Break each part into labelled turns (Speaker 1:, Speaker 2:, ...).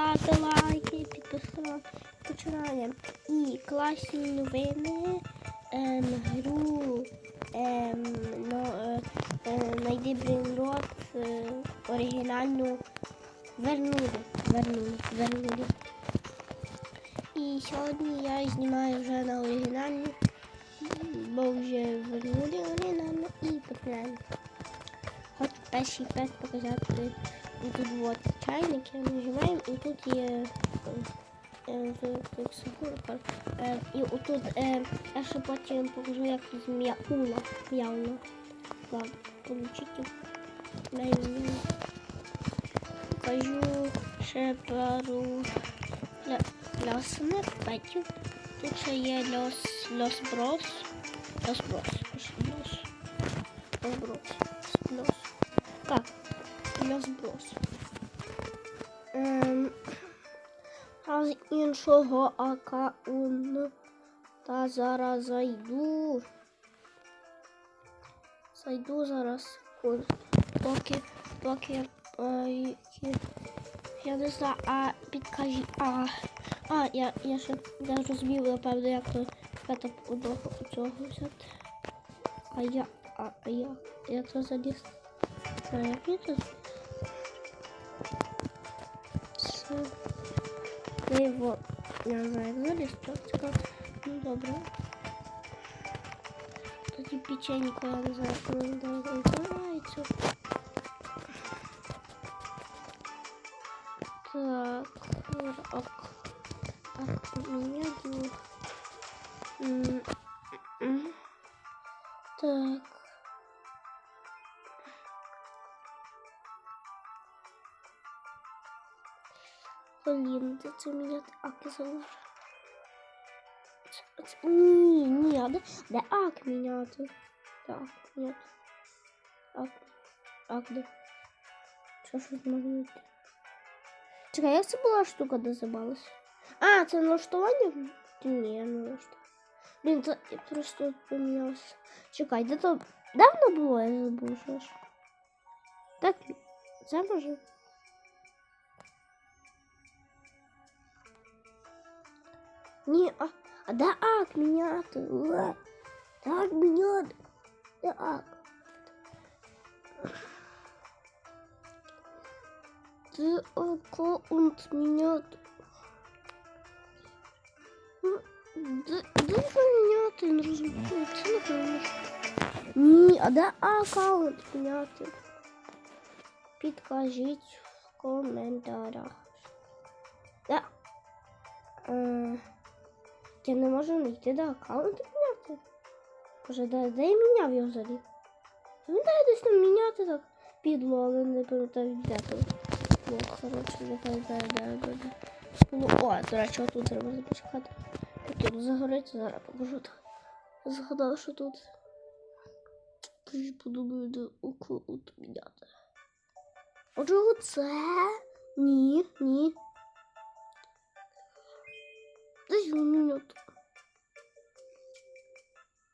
Speaker 1: ставте лайки, підписуйтесь. Починаємо. І класні новини. Ем, гру. Ем, ну, е, е, найди Брінрот е, оригінальну вернули. Вернули. Вернули. І сьогодні я знімаю вже на оригінальну, бо вже вернули оригінальну і починаємо. Хочу перший пес показати. Тут от чайники нажимаємо, і тут є е, е, сахурка. Е, і отут е, я ще потім покажу, як тут м'яула. М'яула. Ладно, получите. Покажу ще пару лясних петів. Тут ще є лос, лос брос. Лос брос. Лос брос. Лос брос. Ем, а з іншого аккаунта зараз зайду. Зайду зараз. Поки, поки, е, я не знаю, а підкажіть, а, а, я, я ще не розумів, напевно, як то як одного цього взяти. А я, а, а я, як то заліз? А як я тут? Все. Ну і вот, я не знаю, як заліз, то цікаво. Ну, добре. Тоді печенько, я не знаю, як воно називається. Так, ок. Так, меняю. М, м. Так. це міняти аки залежить? Це- це- Ні, ні, а де, де ак міняти? Так, ні. Ак, ак, де? Що ж тут можна знайти? Чекай, як це була штука, де забалась? А, це налаштування? Ні, не налаштування. Блін, це я просто помінялося. Чекай, де то давно було, я забув, що ж. Так, це може? Ні, а, а ак міняти? Уе, Де ак міняти? Де ак? Де аккаунт міняти? Ну, Де, де його міняти? Не розумію. Це напевно. Ні, а де аккаунт міняти? Підкажіть в коментарях. Де? Е, я не можу знайти де аккаунт міняти. Боже, де, де я міняв його взагалі? Пам'ятаю, десь там міняти так підло, але не пам'ятаю де там. Ну, коротше, не пам'ятаю, де, де, де. Ну, о, до речі, отут треба запускати. Тут загориться, зараз покажу так. Згадав, що тут. Подумаю, де аккаунт міняти. А чого це? Ні, ні. Де його міняти?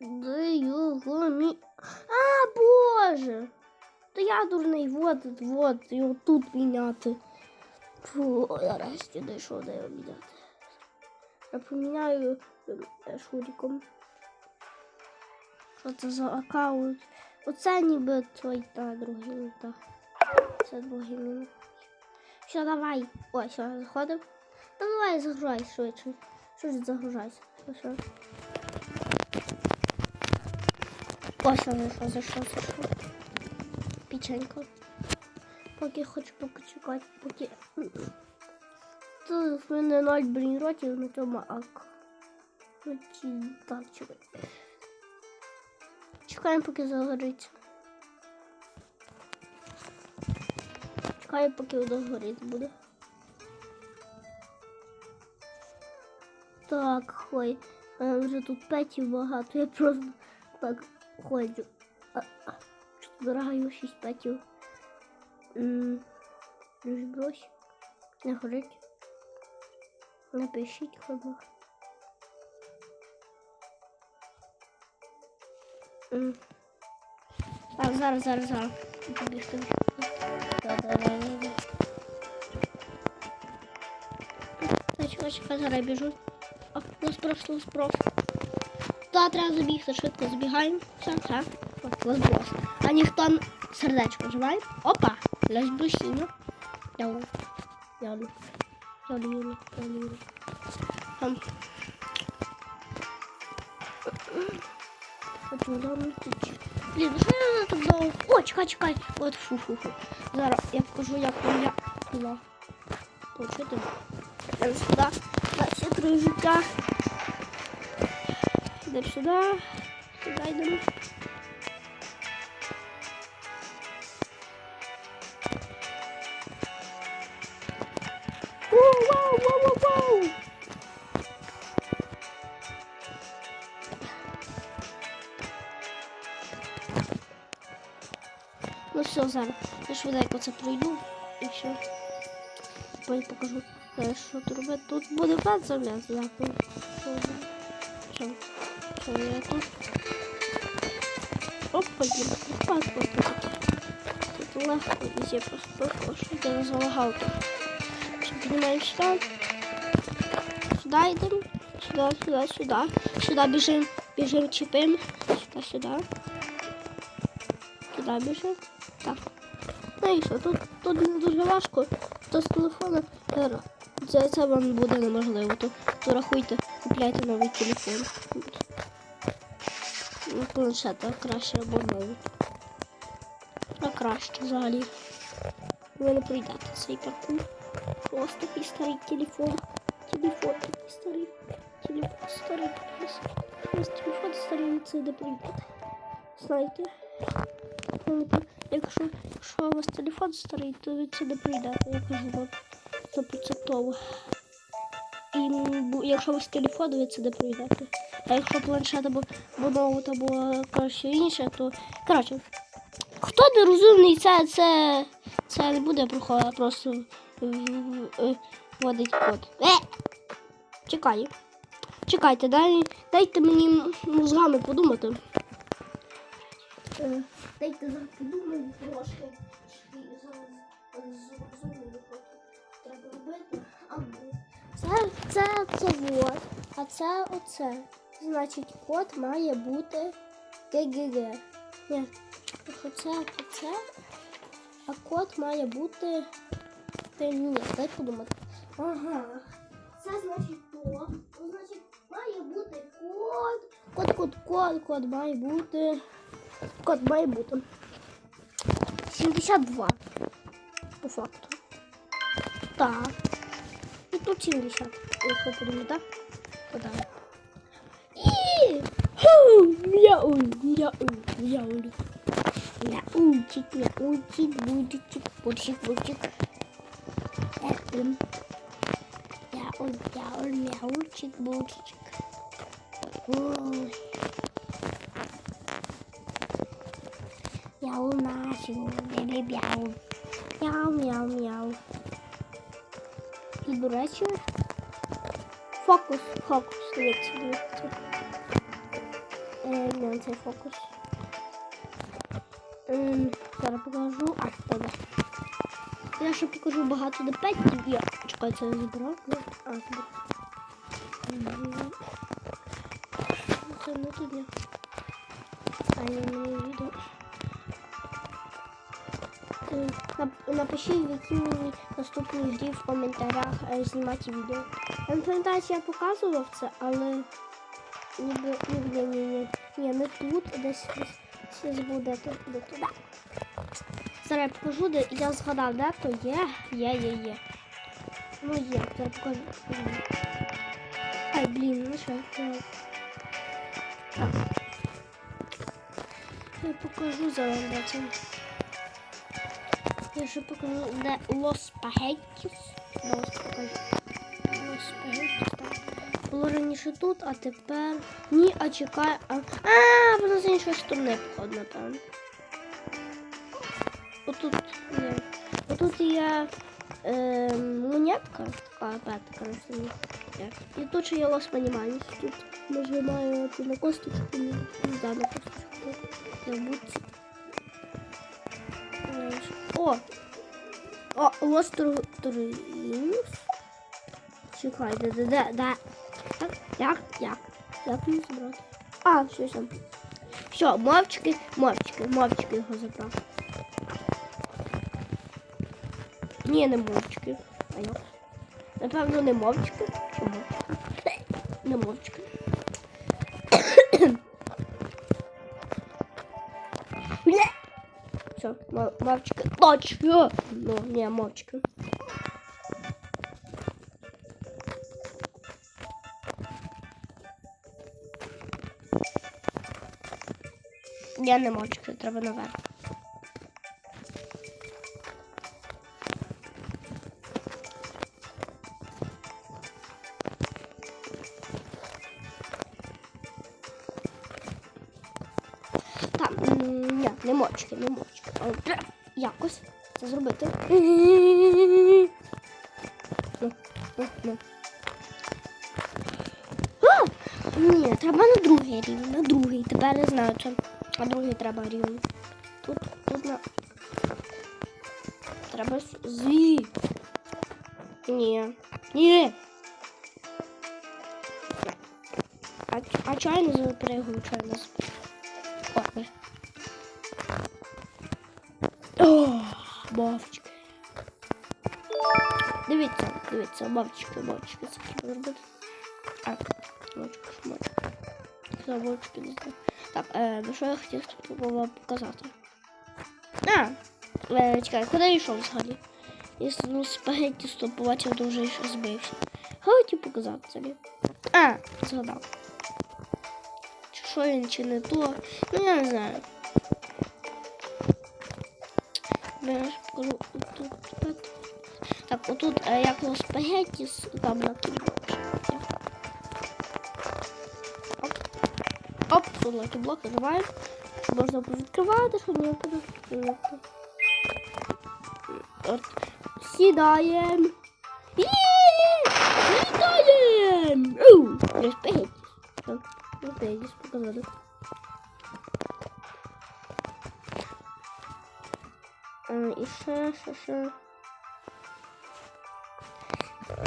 Speaker 1: Де його мі... А, боже! Та я дурний, вот, вот, його тут міняти. Фу, нарешті знайшов, де його міняти. Я поміняю е, шуріком. Що це за аккаунт? Оце ніби той та другий та. Це другий мінус. Все, давай. Ой, все, заходив. Та давай загружай швидше. Що ж загружайся? Що, що? Ось що зайшов, зайшов, зайшов. Печенько. Поки хочу поки чекати, поки. Тут в мене ноль брінротів на цьому ак. Так, чекай. Чекаємо, поки загориться. Чекаю, поки воно горить буде. Так, ой, в мене вже тут петів багато, я просто так ходжу. А, а, збираю 6 петів. М, Розбрось. Не горить. Напишіть хіба. М. Так, зараз, зараз, зараз. Побігти. Чекай, чекай, зараз я біжу. О, лоспрос, лоспрос. Туди треба забігти, швидко забігаємо. Все, все. От, лоспрос. А ніхто сердечко живає. Опа! Лесь брусіння. Яу. Яу. Яу, яу, яу. Там. От воно тут. Блін, ну що я так довго? О, чекай, чекай. От фу-фу-фу. Зараз я покажу, як я була. Почути. Йдемо сюди. Далі три життя. Йдемо сюди. Сюди йдемо. Ну все, зараз. Я швиденько це пройду і все. Потім покажу, е, що тут робити. Тут буде п'ять заміс, дякую. Що, що тут? Опа, є паспорт. Тут легко везде просто просто я залагав тут. Піднімаємо сюди. Сюди йдемо. Сюди, сюди, сюди. Сюди біжимо, біжимо, чіпимо. Сюди, сюди. Сюди біжимо. Так. Ну і що, тут, тут не дуже важко. То з телефона е, це, це вам буде неможливо. То, то рахуйте, купляйте новий телефон. Ну, планшета краще або новий. А краще взагалі. Ви не пройдете цей паркур. Ось такий старий телефон. Телефон такий старий. Телефон старий. Ось телефон старий, це не пройдете. Знаєте? Якщо, якщо у вас телефон старий, то ви це не прийдете, я кажу вам стопроцентово. І якщо у вас телефон, ви це не прийдете. А якщо планшет або, ноут, або коротше інше, то коротше. Хто не розумний, це, це, це не буде проходити, просто е, е, вводить код. Е! Чекай. Чекайте, дай, дайте мені мозгами подумати. Е, Дайте зараз подумаю трошки. І зараз треба робити. Це, це, це вот, а це оце. Значить, код має бути ГГГ. Ні, якщо це, то це, а код має бути. Ні, дай подумати. Ага. Це значить то. Значить, має бути код. Код, код, код, код має бути. Код має бути. 72. По факту. Так. Wrócimy już po podróżda. Podam. Miaul, miaul, miaul. Miaulcik, miaulcik, buldicik, buldicik, buldicik. Yaptım. Miaul, miaul, miaulcik, buldicik. Uy. Miaul, naşim, bebe miaul. Miau, miau, miau. І, до фокус, фокус, дивіться, дивіться. Е, не, це фокус. Ем, зараз покажу. А, добре. Я ще покажу багато депетів. Я чекай, це я забрав. Ну, А, забрав. Це не туди. А я не відео. Напишіть, в якій мені наступній грі в коментарях е, знімати відео. Я не пам'ятаю, я показував це, але ніби ніби ні, ні, ні. Не тут, десь десь, буде тут, де туди. Зараз я покажу, де я згадав, де то є. Є, є, є. Ну є, зараз покажу. Ай, блін, ну що, так. Я покажу зараз, де це. Я ще покажу, де Лос Спагеттіс. Лос. Так. Було раніше тут, а тепер. Ні, а чекай. А, а воно з іншої сторони походу, напевно. Отут є. Отут є е, монетка, така петка на самі. І тут ще є лос маніманіс. Тут нажимаєте на косточку, да, на косточку. Я. О! О, Туринус. Чекай, де, де, де, де. Так, як, як? Як мені забрати? А, все, все. Все, мовчки, мовчки, мовчки його забрав. Ні, не мовчки. А як? Напевно, не мовчки? Не мовчки. Все, мовчки. Точно! Ну, не, мовчки. Я не мовчки, треба наверх. Там, ні, не мовчки, не мовчки. Треба якось це зробити. А! Ні, треба на другий рівень, на другий. Тепер не знаю, чи на другий треба рівень. Тут, тут на. Треба зі. Ні. Ні. А, а чого я не запрягую, чого я не запрягую? Мовчки. Дивіться, дивіться, мовчки, мовчки, це треба зробити. А, мовчки. Все, мовчки не знаю. Так, е, ну що я хотів вам показати? А, е, чекай, куди я йшов взагалі? Я ну, спагетті стоп побачив, дуже і що збився. Хотів показати собі. А, згадав. Чи що він, чи не то. Ну, я не знаю. Отут е, як його спагетті там на. Оп. Оп, тут лакі блоки давай. Можна відкривати, щоб не випадати. От. Сідаємо. Оу! Я спагетті. Ну, спагетті показали. Е, І ще, ще, ще.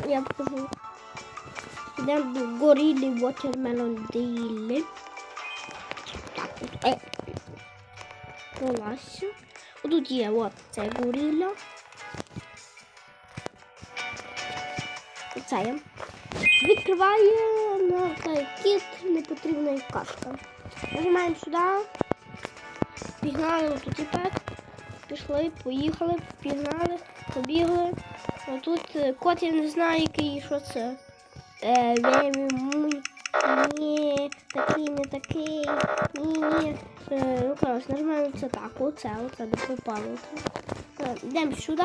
Speaker 1: Я покажу. Йдемо до горілі Watermelon Daily. Е. Поласся. Отут є от це горілля. Оце. Відкриває на цей кіт непотрібна кашка. Нажимаємо сюди. Пігнали отут тепер. Пішли, поїхали, пігнали, побігли. А тут е, кот я не знаю, який, що це. Е, муй, ні, такий, не такий, ні, ні. Е, ну, коротше, нажимаємо це так, оце, оце, де попало. Е, Йдемо сюди.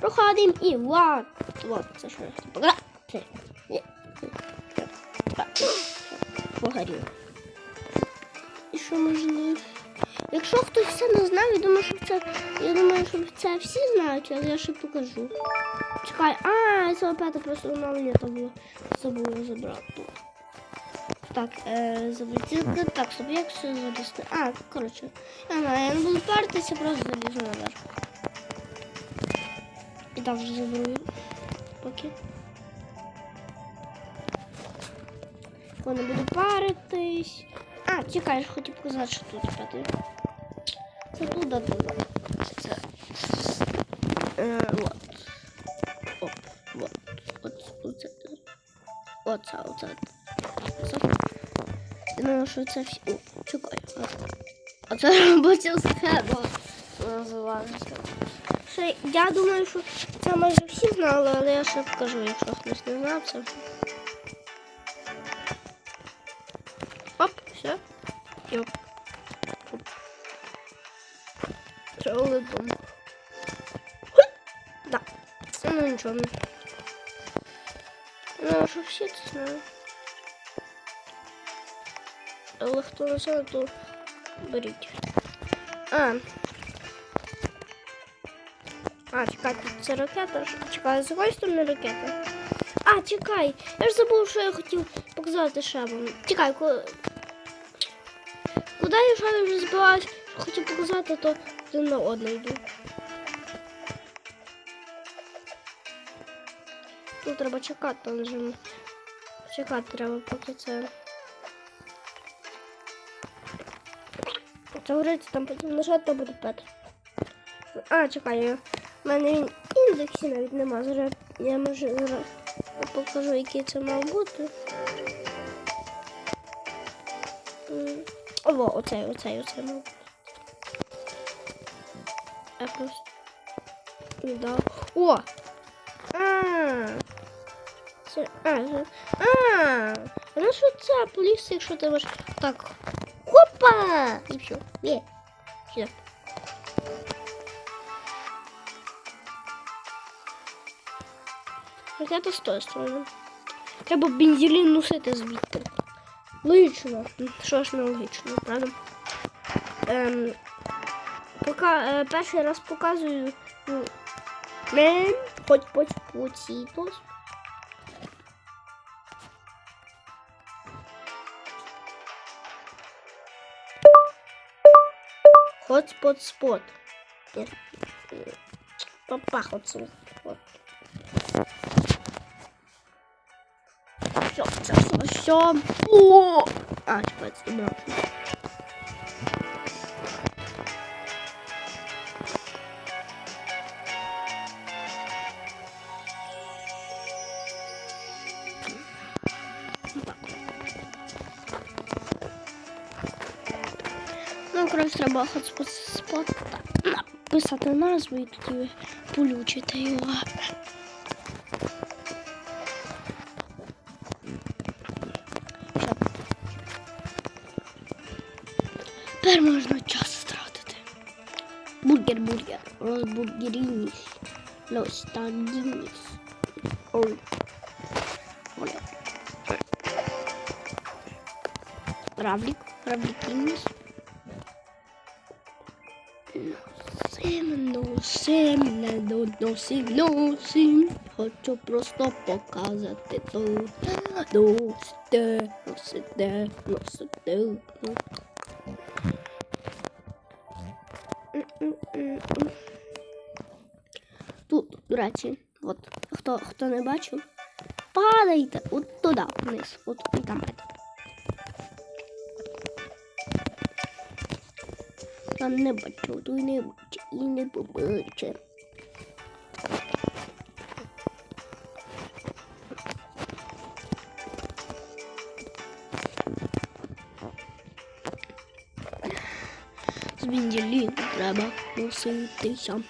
Speaker 1: Проходимо і вот, вот, це що я. Так, Погорів. І що можливо? Якщо хтось це не знав, я думаю, що це. Я думаю, що це всі знають, але я ще покажу. Чекай, а, це опять просто оновлення там було. Забула забрати. Так, е, забутілка. Так, собі як все залізти. А, коротше. Я не знаю, я не буду паритися, просто залізу наверх. І так вже заберу. Поки. Бо не буду паритись. А, чекай, хотів показати, що тут п'ятий. Це тут, а тут. Це. Е, от. Оп, от. От, оце. Оце, оце. Оце. Я думаю, що це всі. О, чекай. Оце робоча схема. Називається. Я думаю, що це майже всі знали, але я ще покажу, якщо хтось не знав, це. Нічого. Ну, що всі це знають. Але хто не знає, то беріть. А. А, чекай, тут це ракета. Чекай, з якої сторони ракета? А, чекай, я ж забув, що я хотів показати вам. Чекай, коли... Куди я ще вже збираюсь, що хотів показати, то один на одне йду. Ну, треба чекати, вже чекати треба, поки це. Це говориться, там потім нажати, то буде Петр. А, чекай, в мене він індексі навіть нема. Зараз я можу зараз покажу, який це мав бути. М, О, оцей, оцей, оцей мав бути. Я просто не дав. О! А! Це. А! Ну що це поліс, якщо ти можеш. Так. Хопа! І все. Є. Хоча то з тої сторони. Треба бензелін носити звідти. Логічно. Що ж не логічно, правда? Ем, пока, е, перший раз показую. ну, Мен, хоть хоть путітос. Хотспот спот. Нет. Папа хотспот. Все, все, все, все. О! А, чекайте, забрав. Ну, треба спот написати назву і тоді полючити його. Тепер можна час стратити. Бургер, бургер. Розбургерініс. Лос тагініс. Ой. Оля. Равлик. Равликініс. Носим, не доносим, носим. Хочу просто показати тут. Носите, носите, носите. Тут, до речі, от, хто, хто не бачив, падайте от туди вниз, от і там. Там не бачу, тут не бачу і не побачу. З бензеліну треба носитися.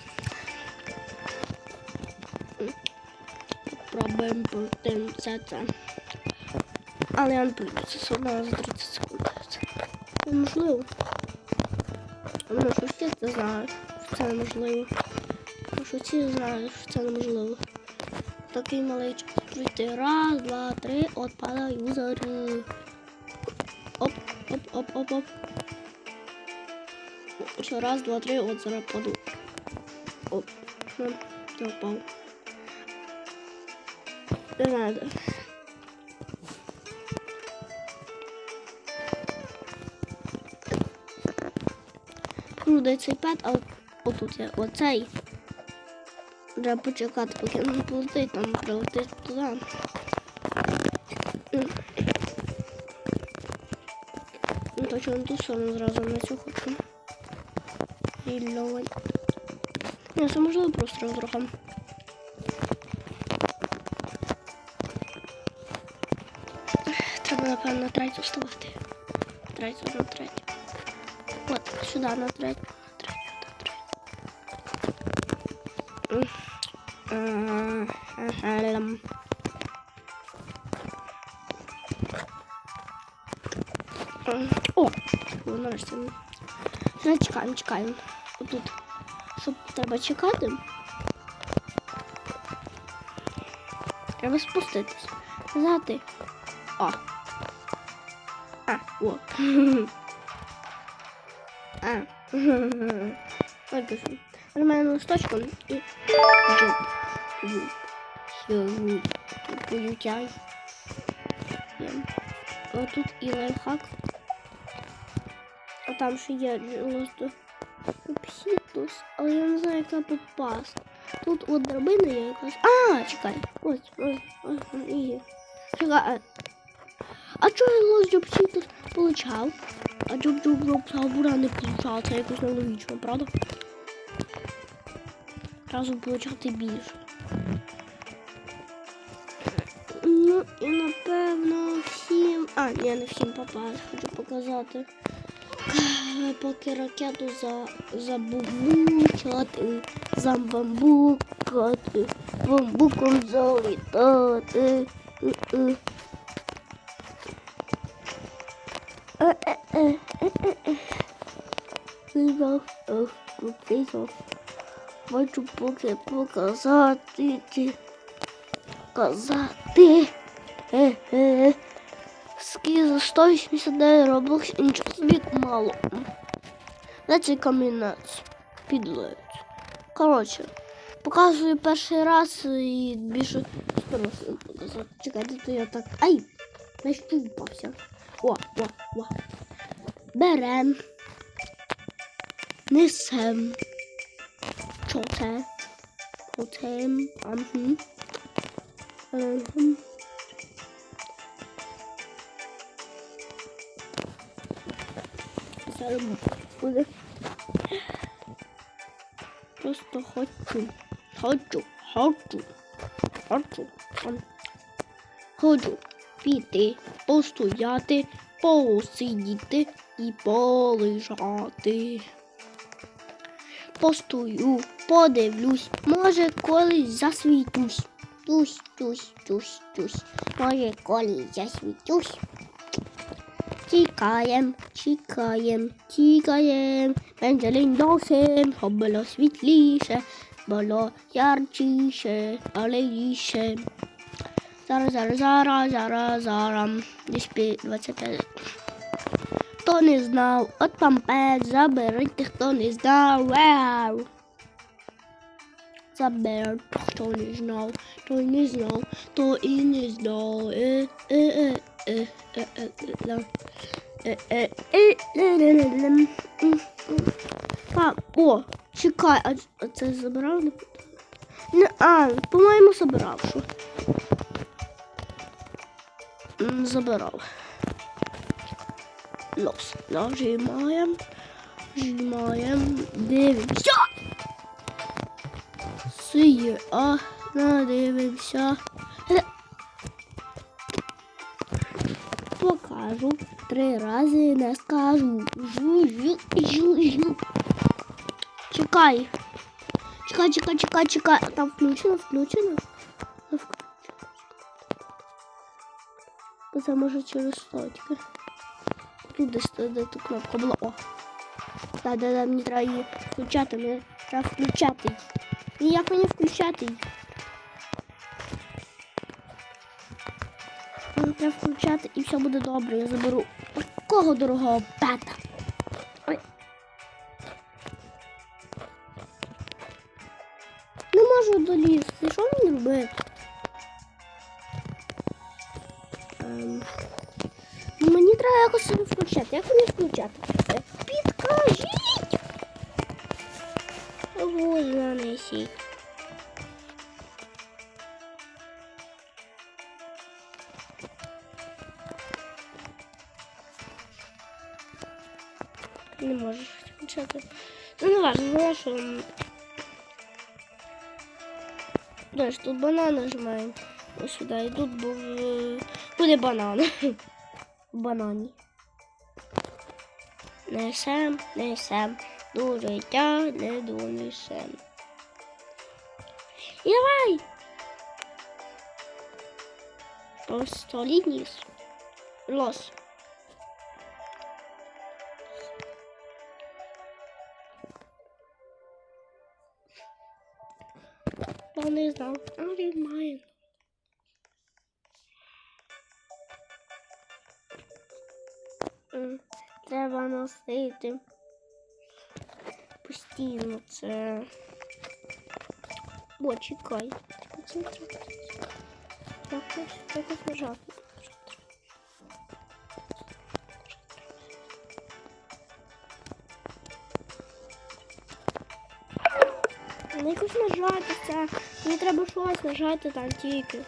Speaker 1: Пробуємо пройти все це. Але я не прийду, це все одно за 30 секунд. Це неможливо. Ну, що всі знають, що це неможливо. Такий час пройти. Раз, два, три, от падаю зарі. Оп, оп, оп, оп, оп. Ще раз, два, три, от зараз паду. Оп, я. Не знаю, де. Цей пет, а отут я оцей. Треба почекати, поки не полетить, там прилетить туди. Ну, точно ту сторону зразу на цю хочу. І льовень. Ні, це можливо просто розрахом. Треба, напевно, на третю вставати. Третю, на третю. От, сюди. На третю, О, нарешті. Зараз чекаємо, чекаємо. Отут. Щоб треба чекати. Треба спуститись. Взяти. О. А, о. А. Пишу. Нормально листочком і джуп. Жуп. Сьогодні. Полютяй. Отут і лайфхак. А там ще є лосто. Псітус, але я не знаю, як там попасти. Тут от драбина є якась. А, чекай. Ось, ось, ось, ось. Чекай. а- А чого я лос джобчі тут получав? А джоб джоб джоб сабура не получав. Це якось нелогічно, правда? Разом получати більше. І напевно всім. А, ні, не всім попасть, хочу показати. Поки ракету за забубучати, за бамбукати, бамбуком залітати. Хочу поки показати. ті- Казати. За 189 роблокс і нічого собі мало. Де цей камінець? Підлеють. Коротше, показую перший раз і більше спробую показати. Чекайте, то я так. Ай! Нащупався. О, о, о. Берем. Несем. Що це? Потім. Ага. Зараз буде. Просто хочу. Хочу. Хочу. Хочу. Хочу піти, постояти, посидіти і полежати. Постою, подивлюсь, може колись засвітусь. Тусь, тусь, тусь, тусь. Може колись засвітусь. Тікаєм, чекаєм, тікаєм, пензелень носим, щоб було світліше, було ярчіше, алеїше. Зараз, зараз, зараз, зараз, зараз. Десь пі- 25. Хто не знав, от пампет, заберіть, хто не знав. Вау! Заберіть, хто не знав, той не знав, то і не знав. Е, е, е, е, е, е, е, е. А, о, чекай, а, це забирав? Не, а, по-моєму, забирав. Що? Забирав. Лос. Нажимаємо. Нажимаємо. Дивимося. Сиє, а, надивимося. Е. Покажу. Три рази не скажу. Жу, жу, жу, жу. Чекай. Чекай, чекай, чекай, чекай. Там включено, включено. Це може через статики. Тут десь де, де ту кнопка була. О. Да, да, да, мені треба її включати, мені треба включати. Ніяк мені включати. її. Треба включати і все буде добре. Я заберу такого дорогого пета. Ой. Не можу долізти. Що мені робити? Ем, ну, Мені треба якось себе включати. Як мені включати? Е, Підкажіть! Ого, занесіть. Не можеш включати. Ну, не важно, що... м, Знаєш, тут банан нажимаємо. Ось сюди. І тут був, е, буде банан. Банані. Несем, несем. Дуже тягне, донесем. І давай! По столі ніс. Лос. Я не знав, але він має. Треба носити. Постійно це. О, чекай. Якось, якось нажати. Якось нажати це. Мені треба щось нажати там тільки.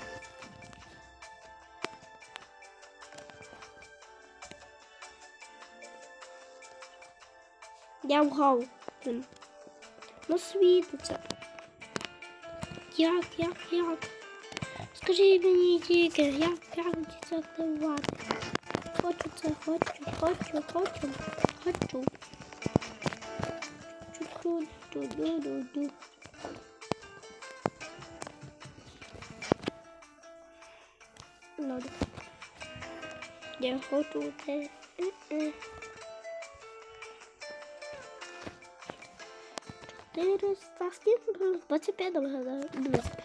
Speaker 1: Я вгав. Блін. Ну світиться. Як, як, як? Скажи мені тільки, як, як це активувати? Хочу це, хочу, хочу, хочу, хочу. Чу-чу-ду-ду-ду-ду. Ладно. Я хочу це. Е-е. 400, скільки було? 25 вигадаю. 25.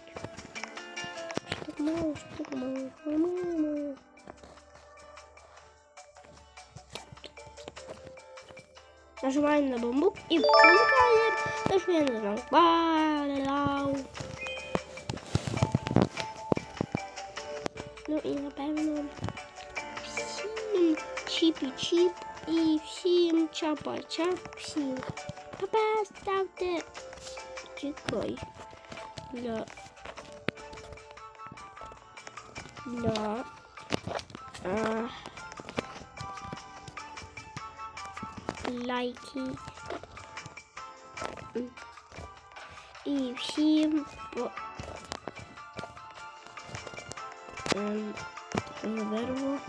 Speaker 1: Що так мало, так мало, мало. Нажимаємо на бамбук і включаємо те, що я! Ну і напевно всім чіпі-чіп і всім чапа-чап всім. Папа, ставте чекай. Для для а, лайки. І всім по ем, вирву.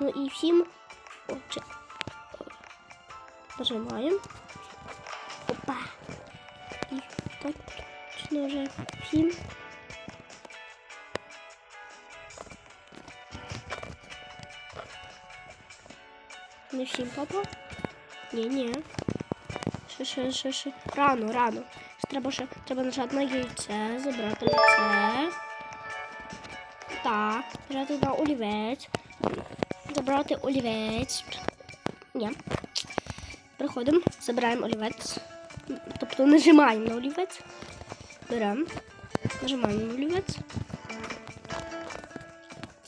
Speaker 1: Ну і всім отже, нажимаємо. Опа. І точно вже всім. Не всім папа? Ні, ні. Ще, ще, ще, ще. Рано, рано. Ще Треба ще треба нажати на яйце, забрати яйце. Так, нажати на олівець. Забрати олівець. Ні. Приходимо, забираємо олівець. Тобто нажимаємо на олівець. Беремо. Нажимаємо на олівець.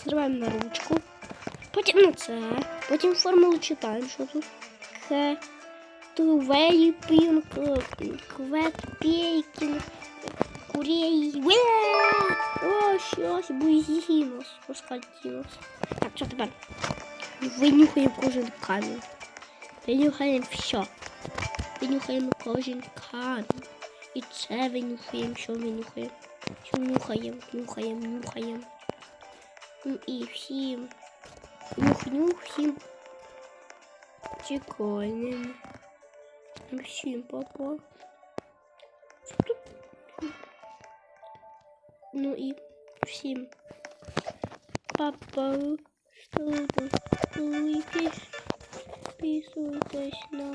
Speaker 1: Зриваємо на ручку. Потім на це. Потім формулу читаємо, що тут. К. Тувейпінг. Кветпейкінг. Курей. О, щось. Буйзінос. Оскальтінос. Так, що тепер? Винюхаємо кожен камінь. Винюхаємо все. Винюхаємо кожен камінь. І це винюхаємо, що винюхаємо. Що нюхаємо, нюхаємо, нюхаємо. Ну і всім. Нюх-нюх всім. Прикольним. Ну, Всім папа. Що тут? Ну і всім. Папа. Що тут? Ну Підписуйтесь на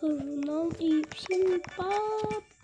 Speaker 1: канал і всім папа.